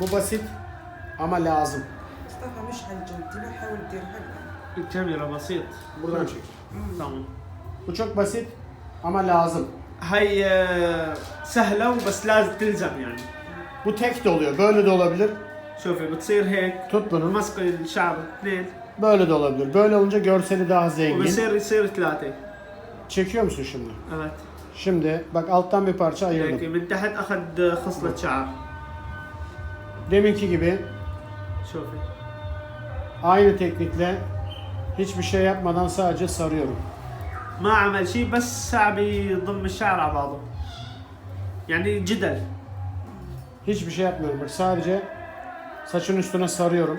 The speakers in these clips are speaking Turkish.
Bu basit ama lazım. مصطفى مش هالجد ما حاول تدير هلا الكاميرا بسيط Buradan çek. تمام Bu çok basit ama lazım. هي آه، سهلة وبس لازم تلزم يعني Bu tek de oluyor. Böyle de olabilir. شوفي بتصير هيك Tut bunu. مسك الشعر اثنين Böyle de olabilir. Böyle olunca görseli daha zengin. وبصير يصير ثلاثة Çekiyor musun şimdi? evet Şimdi bak alttan bir parça هيك ayırdım. من تحت اخذ خصلة شعر Deminki gibi شوفي aynı teknikle hiçbir şey yapmadan sadece sarıyorum. ما عمل شيء بس صعب يضم الشعر على بعضه يعني جدل Hiçbir şey yapmıyorum. Bak sadece saçın üstüne sarıyorum.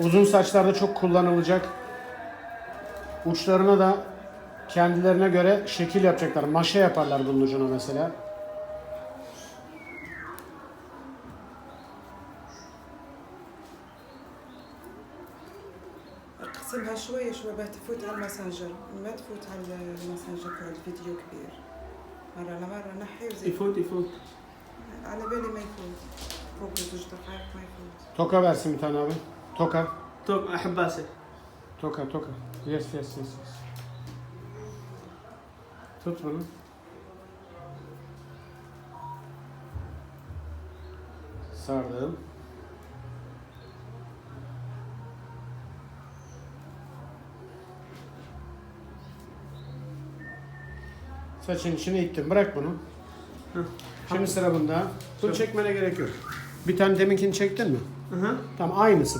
Uzun saçlarda çok kullanılacak. Uçlarına da kendilerine göre şekil yapacaklar. Maşa yaparlar bunun ucuna mesela. اقسمها شوية شوية باه تفوت على المساجر ما تفوت على المساجر تاع الفيديو كبير. مرة لمرة نحي وزي يفوت يفوت. على بالي ما يفوت. فوق زوج دقائق ما يفوت. توكا باسم تاع توكا. توكا أحب توكا توكا. يس يس يس يس توت صار Saçın içine ittim. Bırak bunu. Hı. Şimdi sıra bunda. Bunu çekmene gerek yok. Bir tane deminkini çektin mi? Hı hı. Tamam aynısı.